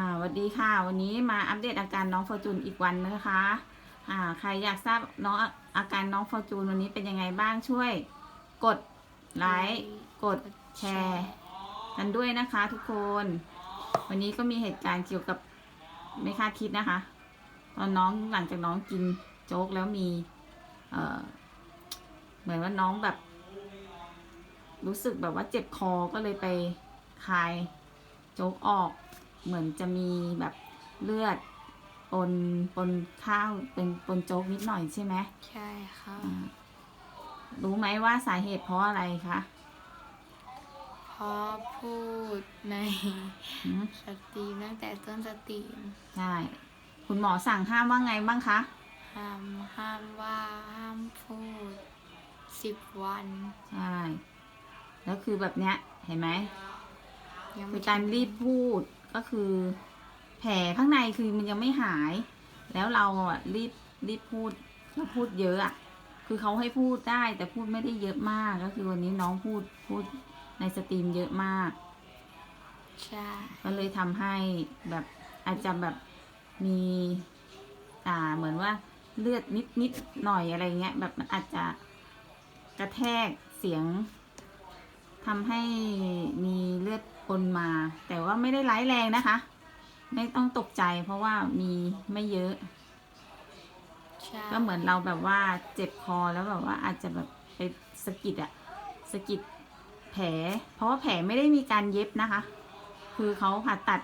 อ่าสวัสดีค่ะ วันนี้มาอัปเดตอาการน้องฟอร์จูนอีกวันนะคะ อ่า ใครอยากทราบน้องอาอาการน้องฟอร์จูนวันนี้เป็นยังไงบ้างช่วย กดไลค์กดแชร์กันด้วยนะคะทุกคน วันนี้ก็มีเหตุการณ์เกี่ยวกับไม่คาดคิดนะคะ ตอนน้องหลังจากน้องกินโจ๊กแล้วมี เอ่อ เหมือนว่าน้องแบบ รู้สึกแบบว่าเจ็บคอก็เลยไปคายโจ๊กออก เหมือนจะมีแบบเลือดปนปนข้าวเป็นปนโจ๊กนิดหน่อยใช่ไหมใช่ค่ะอ่ารู้ไหมว่าสาเหตุเพราะอะไรคะเพราะพูดในหืมสตรีมตั้งแต่ต้นสตรีมใช่คุณหมอสั่งห้ามว่าไงบ้างคะห้ามห้ามว่าห้ามพูดสิบวันใช่แล้วคือแบบเนี้ยเห็นไหมยังคืไม่อการรีบพูด ก็คือ แผลข้างในคือมันยังไม่หาย แล้วเราอะรีบรีบพูดก็พูดเยอะอะคือเขาให้พูดได้แต่พูดไม่ได้เยอะมากก็คือวันนี้น้องพูดพูดในสตรีมเยอะมากใช่ก็เลยทำให้แบบอาจจะแบบมี อ่าเหมือนว่าเลือดนิดนิดหน่อยอะไรเงี้ย แบบมันอาจจะกระแทกเสียงทำให้มีเลือด ปนมา แต่ว่าไม่ได้ร้ายแรงนะคะ ไม่ต้องตกใจเพราะว่ามีไม่เยอะใช่ก็เหมือนเราแบบว่าเจ็บคอแล้วแบบว่าอาจจะแบบไปสะกิดอะสะกิดแผล เพราะว่าแผลไม่ได้มีการเย็บนะคะ คือเขาผ่าตัด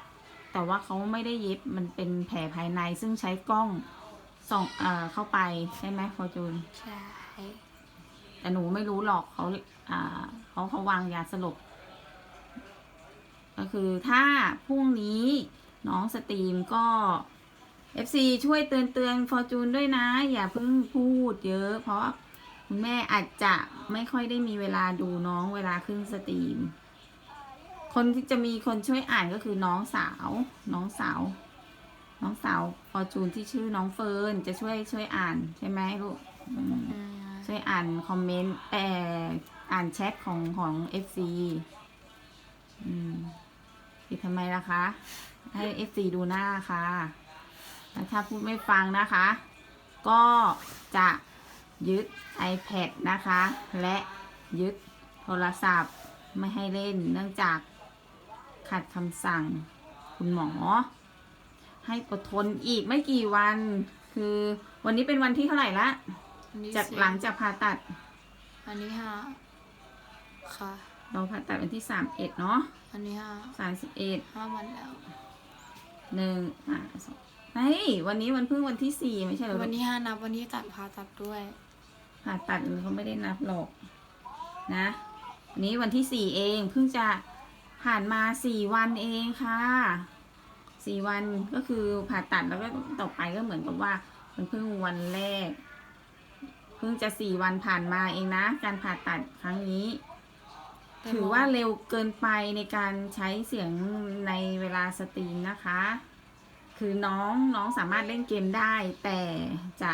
แต่ว่าเขาไม่ได้เย็บมันเป็นแผลภายในซึ่งใช้กล้องส่องเอ่อเข้าไปใช่ไหมฟอร์จูนใช่แต่หนูไม่รู้หรอกเขาอ่าเขาเขาวางยาสลบ ก็คือถ้าพรุ่งนี้น้องสตรีมก็ FC ช่วยเตือนเตือนฟอร์จูนด้วยนะ อย่าเพิ่งพูดเยอะ เพราะคุณแม่อาจจะไม่ค่อยได้มีเวลาดูน้องเวลาขึ้นสตรีม คนที่จะมีคนช่วยอ่านก็คือน้องสาว น้องสาว น้องสาวฟอร์จูนที่ชื่อน้องเฟิร์นจะช่วยช่วยอ่านใช่ไหมลูกอืมอืมช่วยอ่านคอมเมนต์เอ่ออ่านแชทของของ FC อืม ปิดทำไมล่ะคะ ให้ FC ดูหน้าค่ะแล้วถ้าพูดไม่ฟังนะคะ ก็จะยึด iPad นะคะ และยึดโทรศัพท์ไม่ให้เล่นเนื่องจากขัดคำสั่งคุณหมอ ให้อดทนอีกไม่กี่วัน คือวันนี้เป็นวันที่เท่าไหร่ละอันนี้จากสิหลังจากผ่าตัด อันนี้ห้าค่ะ เราผ่าตัดวันที่สามเอ็ดเนาะอันนี้ห้าสามสิบเอ็ดห้าวันแล้วหนึ่งอ่าสองเฮ้ยวันนี้วันเพิ่งวันที่สี่ไม่ใช่เหรอวันนี้ห้านับวันนี้ตัดพาตัดด้วย ผ่าตัดเขาไม่ได้นับหรอก นะวันนี้วันที่สี่เองเพิ่งจะผ่านมาสี่วันเองค่ะสี่วันก็คือผ่าตัดแล้วก็ต่อไปก็เหมือนกับว่า มันเพิ่งวันแรก เพิ่งจะสี่วันผ่านมาเองนะ การผ่าตัดครั้งนี้แต่ ถือหมอว่าเร็วเกินไปในการใช้เสียงในเวลาสตรีมนะคะ คือน้องน้องสามารถเล่นเกมได้ แต่จะ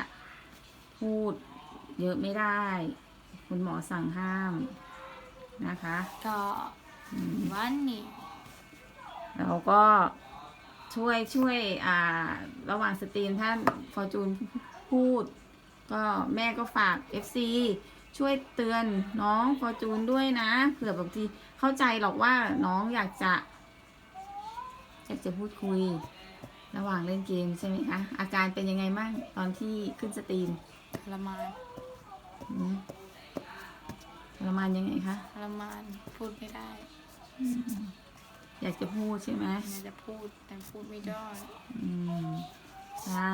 พูดเยอะไม่ได้ คุณหมอสั่งห้ามนะคะ ก็อืมวันนี้เราก็ช่วยช่วยอ่าระหว่างสตรีมถ้าฟอร์จูนพูด ก็แม่ก็ฝาก FC ช่วยเตือนน้องฟอร์จูนด้วยนะ เผื่อบางทีเข้าใจหรอกว่าน้องอยากจะอยากจะพูดคุย ระหว่างเล่นเกมใช่ไหมคะ อาการเป็นยังไงบ้างตอนที่ขึ้นสตรีมทรมานอืมทรมานยังไงคะทรมานพูดไม่ได้อยากจะพูดใช่ไหม อยากจะพูดแต่พูดไม่ได้อืมใช่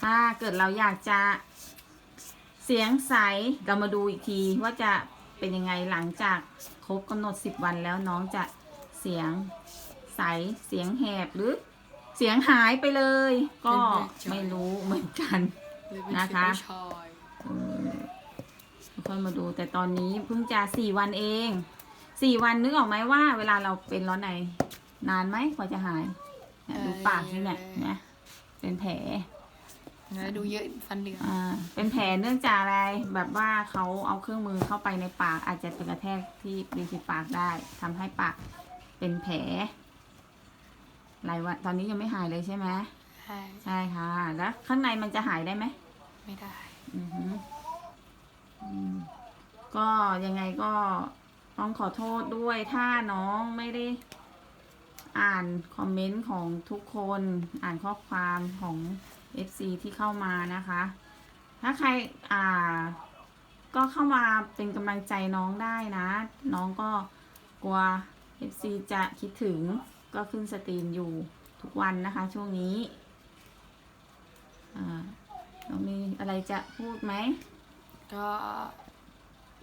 ถ้าเกิดเราอยากจะ เสียงใสเรามาดูอีกทีว่าจะเป็นยังไงหลังจากครบกำหนดสิบวันแล้วน้องจะเสียงใสเสียงแหบหรือเสียงหายไปเลย ก็ไม่รู้เหมือนกันนะคะค่อยมาดูแต่ตอนนี้เพิ่งจะสี่วันเองสี่วันนึกออกไหมว่า เวลาเราเป็นร้อนในนานไหมกว่าจะหายดูปากนี่เนี่ยนะเป็นแผล แล้วดูเยอะฟันเหลืองอ่าเป็นแผลเนื่องจากอะไรแบบว่าเขาเอาเครื่องมือเข้าไปในปาก อาจจะไปกระแทกที่ริมฝีปากได้ทำให้ปากเป็นแผลหลายวันตอนนี้ยังไม่หายเลยใช่ไหมใช่ใช่ค่ะ แล้วข้างในมันจะหายได้ไหมไม่ได้ อือหืออืมก็ยังไงก็ต้องขอโทษด้วยถ้าน้องไม่ได้ อ่านคอมเมนต์ของทุกคน อ่านข้อความของ FC ที่เข้ามานะคะ ถ้าใครอ่า ก็เข้ามาเป็นกำลังใจน้องได้นะ น้องก็กลัว FC จะคิดถึงก็ขึ้นสตรีมอยู่ทุกวันนะคะ ช่วงนี้อ่าเรามีอะไรจะพูดไหม ก็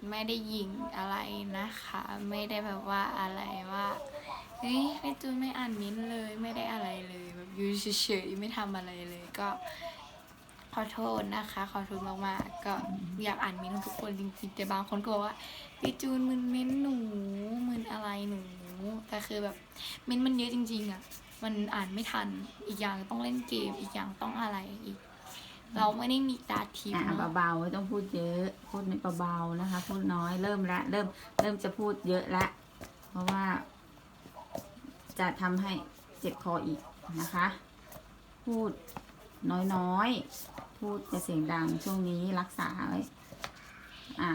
ไม่ได้ยิงอะไรนะคะ ไม่ได้แบบว่าอะไรว่า เฮ้ยไอจูนไม่อ่านมิ้นเลยไม่ได้อะไรเลยแบบอยู่เฉยๆไม่ทำอะไรเลยก็ขอโทษนะคะ ขอโทษมากๆก็อยากอ่านมิ้นทุกคนจริงๆแต่บางคนก็บอกว่าพี่จูนมึนมิ้นหนูมึนอะไรหนูแต่คือแบบมิ้นมันเยอะจริง ๆอะมันอ่านไม่ทันอีกอย่างต้องเล่นเกมอีกอย่างต้องอะไรอีก เราไม่ได้มีตาทิพย์อ่าเนเบาๆไม่ต้องพูดเยอะพูดไม่เบาๆนะคะ พูดน้อยเริ่มละเริ่มเริ่มจะพูดเยอะละเพราะว่า จะทำให้เจ็บคออีกนะคะ พูดน้อยๆ พูดจะเสียงดังช่วงนี้รักษาไว้อ่า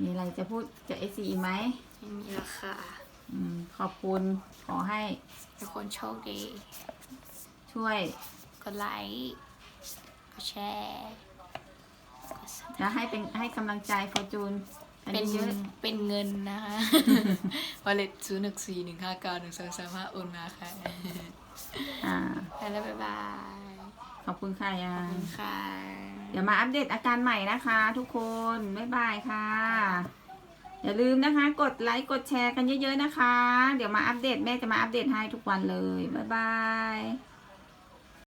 มีอะไรจะพูดจะเอซีไหมไม่มีราคาอืมขอบคุณขอให้ทุกคนโชคดี ช่วยกดไลค์กดแชร์กด Subscribe และให้เป็นให้กำลังใจฟอร์จูนอัน เป็นนี้เยอะเป็นเงินนะคะวอลเล็ตศูนย์หนึ่งสี่หนึ่งห้าเก้าหนึ่งสองสามห้าโอนมาค่ะอ่าไปแล้วบ๊ายบายขอบคุณค่ะยัขอบงคุณค่ะ เดี๋ยวมาอัปเดตอาการใหม่นะคะ ทุกคน บ๊ายบายค่ะ อย่าลืมนะคะ กดไลค์ กดแชร์กันเยอะๆนะคะ เดี๋ยวมาอัปเดตแม่จะมาอัปเดตให้ทุกวันเลย บ๊ายบาย